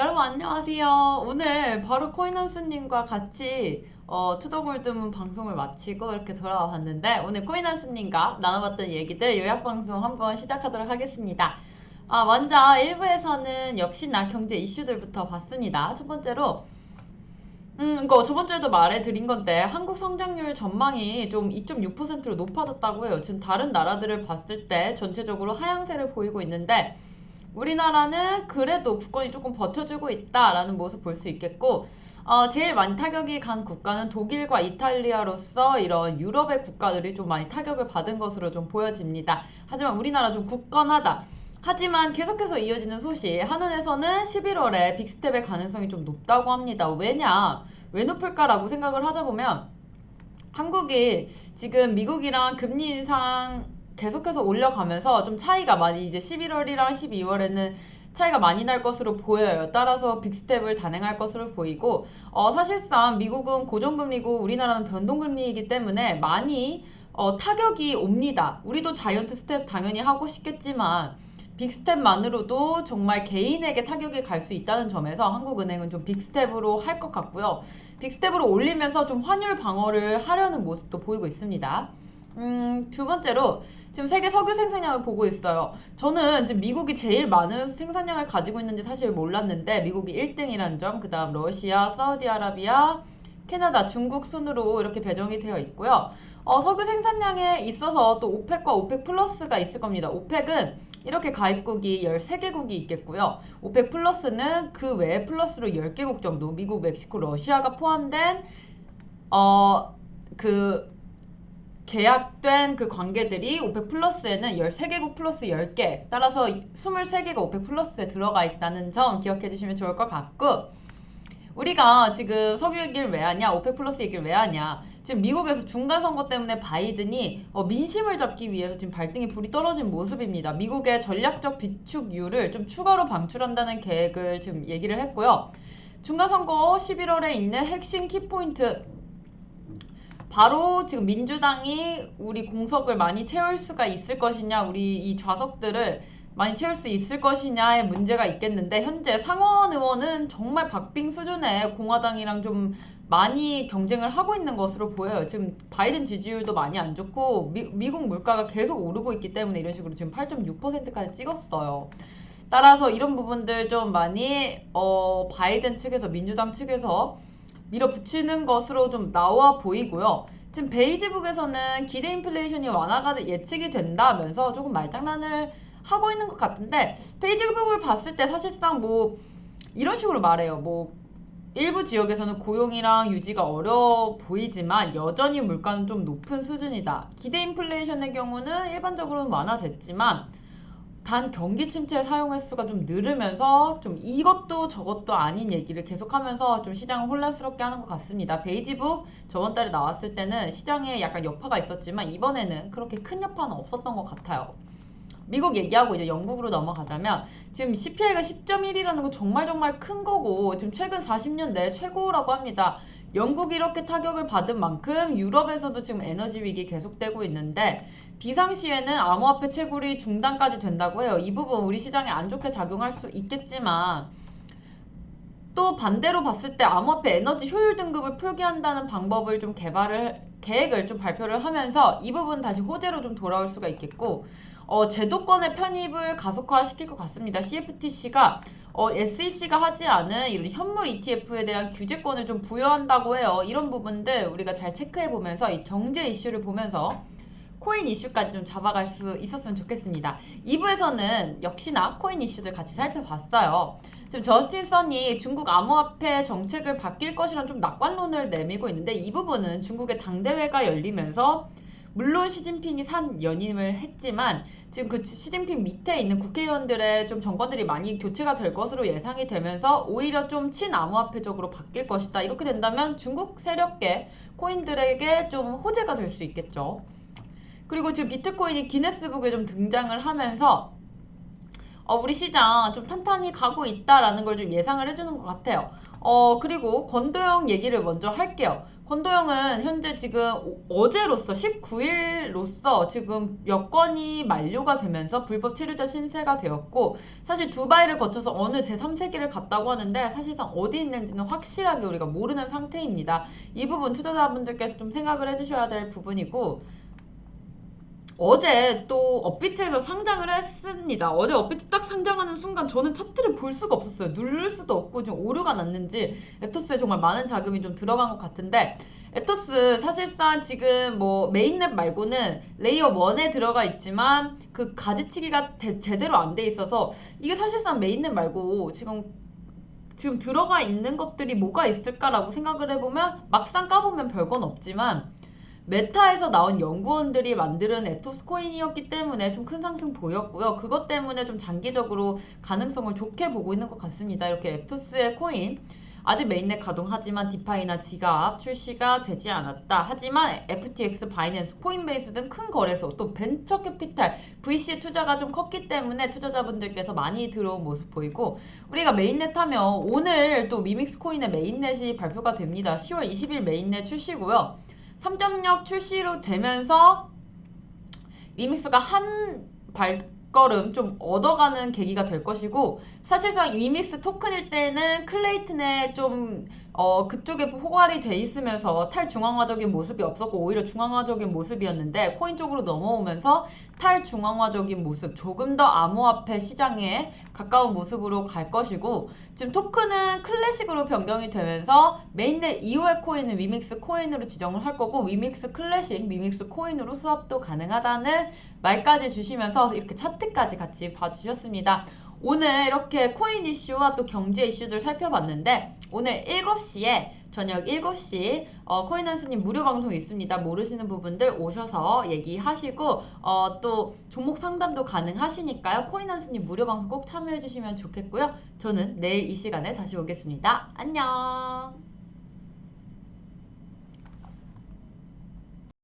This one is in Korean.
여러분 안녕하세요. 오늘 바로 코인한스님과 같이 어, 투더골드문 방송을 마치고 이렇게 돌아와 봤는데 오늘 코인한스님과 나눠봤던 얘기들 요약 방송 한번 시작하도록 하겠습니다. 아, 먼저 1부에서는 역시나 경제 이슈들부터 봤습니다. 첫 번째로 음, 이거 저번 주에도 말해드린 건데 한국 성장률 전망이 좀 2.6%로 높아졌다고 해요. 지금 다른 나라들을 봤을 때 전체적으로 하향세를 보이고 있는데 우리나라는 그래도 국권이 조금 버텨주고 있다라는 모습 볼 수 있겠고 어, 제일 많이 타격이 간 국가는 독일과 이탈리아로서 이런 유럽의 국가들이 좀 많이 타격을 받은 것으로 좀 보여집니다. 하지만 우리나라 좀 굳건하다. 하지만 계속해서 이어지는 소식 한은에서는 11월에 빅스텝의 가능성이 좀 높다고 합니다. 왜냐? 왜 높을까라고 생각을 하자 보면 한국이 지금 미국이랑 금리 인상 계속해서 올려가면서 좀 차이가 많이 이제 11월이랑 12월에는 차이가 많이 날 것으로 보여요. 따라서 빅스텝을 단행할 것으로 보이고 어, 사실상 미국은 고정금리고 우리나라는 변동금리이기 때문에 많이 어, 타격이 옵니다. 우리도 자이언트 스텝 당연히 하고 싶겠지만 빅스텝만으로도 정말 개인에게 타격이 갈 수 있다는 점에서 한국은행은 좀 빅스텝으로 할 것 같고요. 빅스텝으로 올리면서 좀 환율 방어를 하려는 모습도 보이고 있습니다. 음, 두 번째로 지금 세계 석유 생산량을 보고 있어요. 저는 지금 미국이 제일 많은 생산량을 가지고 있는지 사실 몰랐는데 미국이 1등이라는 점, 그 다음 러시아, 사우디아라비아, 캐나다, 중국 순으로 이렇게 배정이 되어 있고요. 어, 석유 생산량에 있어서 또 오펙과 오펙 플러스가 있을 겁니다. 오펙은 이렇게 가입국이 13개국이 있겠고요. 오펙 플러스는 그 외에 플러스로 10개국 정도, 미국, 멕시코, 러시아가 포함된 어, 그 계약된 그 관계들이 오펙 플러스에는 13개국 플러스 10개, 따라서 23개가 오펙 플러스에 들어가 있다는 점 기억해 주시면 좋을 것 같고, 우리가 지금 석유 얘기를 왜 하냐, 오펙 플러스 얘기를 왜 하냐. 지금 미국에서 중간 선거 때문에 바이든이 어, 민심을 잡기 위해서 지금 발등에 불이 떨어진 모습입니다. 미국의 전략적 비축유를 좀 추가로 방출한다는 계획을 지금 얘기를 했고요. 중간 선거 11월에 있는 핵심 키포인트 바로 지금 민주당이 우리 공석을 많이 채울 수가 있을 것이냐, 우리 이 좌석들을 많이 채울 수 있을 것이냐의 문제가 있겠는데 현재 상원 의원은 정말 박빙 수준의 공화당이랑 좀 많이 경쟁을 하고 있는 것으로 보여요. 지금 바이든 지지율도 많이 안 좋고 미, 미국 물가가 계속 오르고 있기 때문에 이런 식으로 지금 8.6%까지 찍었어요. 따라서 이런 부분들 좀 많이 어, 바이든 측에서 민주당 측에서 밀어붙이는 것으로 좀 나와 보이고요. 지금 베이지북에서는 기대 인플레이션이 완화가 예측이 된다면서 조금 말장난을 하고 있는 것 같은데 페이지북을 봤을 때 사실상 뭐 이런 식으로 말해요. 뭐 일부 지역에서는 고용이랑 유지가 어려워 보이지만 여전히 물가는 좀 높은 수준이다. 기대 인플레이션의 경우는 일반적으로는 완화됐지만 단 경기 침체 사용 횟수가 좀 늘으면서 좀 이것도 저것도 아닌 얘기를 계속하면서 좀 시장을 혼란스럽게 하는 것 같습니다. 베이지북 저번 달에 나왔을 때는 시장에 약간 여파가 있었지만 이번에는 그렇게 큰 여파는 없었던 것 같아요. 미국 얘기하고 이제 영국으로 넘어가자면 지금 CPI가 10.1이라는 건 정말 정말 큰 거고 지금 최근 40년 내 최고라고 합니다. 영국이 이렇게 타격을 받은 만큼 유럽에서도 지금 에너지 위기 계속되고 있는데 비상시에는 암호화폐 채굴이 중단까지 된다고 해요. 이 부분 우리 시장에 안 좋게 작용할 수 있겠지만 또 반대로 봤을 때 암호화폐 에너지 효율 등급을 표기한다는 방법을 좀 개발을 계획을 좀 발표를 하면서 이 부분 다시 호재로 좀 돌아올 수가 있겠고 어, 제도권의 편입을 가속화시킬 것 같습니다. CFTC가 어, SEC가 하지 않은 이런 현물 ETF에 대한 규제권을 좀 부여한다고 해요. 이런 부분들 우리가 잘 체크해 보면서 이 경제 이슈를 보면서 코인 이슈까지 좀 잡아갈 수 있었으면 좋겠습니다. 2부에서는 역시나 코인 이슈들 같이 살펴봤어요. 지금 저스틴 선이 중국 암호화폐 정책을 바뀔 것이란 좀 낙관론을 내밀고 있는데 이 부분은 중국의 당대회가 열리면서 물론 시진핑이 산 연임을 했지만 지금 그 시진핑 밑에 있는 국회의원들의 좀 정권들이 많이 교체가 될 것으로 예상이 되면서 오히려 좀 친암호화폐적으로 바뀔 것이다. 이렇게 된다면 중국 세력계 코인들에게 좀 호재가 될 수 있겠죠. 그리고 지금 비트코인이 기네스북에 좀 등장을 하면서 어, 우리 시장 좀 탄탄히 가고 있다라는 걸 좀 예상을 해주는 것 같아요. 어, 그리고 권도영 얘기를 먼저 할게요. 권도영은 현재 지금 오- 어제로서 19일로서 지금 여건이 만료가 되면서 불법 체류자 신세가 되었고 사실 두바이를 거쳐서 어느 제3세계를 갔다고 하는데 사실상 어디 있는지는 확실하게 우리가 모르는 상태입니다. 이 부분 투자자분들께서 좀 생각을 해주셔야 될 부분이고 어제 또 업비트에서 상장을 했습니다. 어제 업비트 딱 상장하는 순간 저는 차트를 볼 수가 없었어요. 누를 수도 없고 지금 오류가 났는지 에토스에 정말 많은 자금이 좀 들어간 것 같은데 에토스 사실상 지금 뭐 메인랩 말고는 레이어 1에 들어가 있지만 그 가지치기가 대- 제대로 안 돼 있어서 이게 사실상 메인랩 말고 지금 지금 들어가 있는 것들이 뭐가 있을까라고 생각을 해보면 막상 까보면 별건 없지만 메타에서 나온 연구원들이 만드는 에토스 코인이었기 때문에 좀 큰 상승 보였고요. 그것 때문에 좀 장기적으로 가능성을 좋게 보고 있는 것 같습니다. 이렇게 에토스의 코인 아직 메인넷 가동하지만 디파이나 지갑 출시가 되지 않았다. 하지만 FTX, 바이낸스, 코인베이스 등 큰 거래소 또 벤처 캐피탈 VC의 투자가 좀 컸기 때문에 투자자분들께서 많이 들어온 모습 보이고 우리가 메인넷 하면 오늘 또 미믹스 코인의 메인넷이 발표가 됩니다. 10월 20일 메인넷 출시고요. 3.0 출시로 되면서 위믹스가 한 발걸음 좀 얻어가는 계기가 될 것이고 사실상 위믹스 토큰일 때는 클레이튼의 좀 어, 그쪽에 호갈이 돼 있으면서 탈중앙화적인 모습이 없었고 오히려 중앙화적인 모습이었는데 코인 쪽으로 넘어오면서 탈중앙화적인 모습 조금 더 암호화폐 시장에 가까운 모습으로 갈 것이고 지금 토큰은 클래식으로 변경이 되면서 메인넷 이후의 코인은 위믹스 코인으로 지정을 할 거고 위믹스 클래식, 위믹스 코인으로 수합도 가능하다는 말까지 주시면서 이렇게 차트까지 같이 봐주셨습니다. 오늘 이렇게 코인 이슈와 또 경제 이슈들 살펴봤는데 오늘 7시에 저녁 7시 어, 코인한스님 무료 방송 있습니다. 모르시는 부분들 오셔서 얘기하시고 어, 또 종목 상담도 가능하시니까요. 코인한스님 무료 방송 꼭 참여해 주시면 좋겠고요. 저는 내일 이 시간에 다시 오겠습니다. 안녕.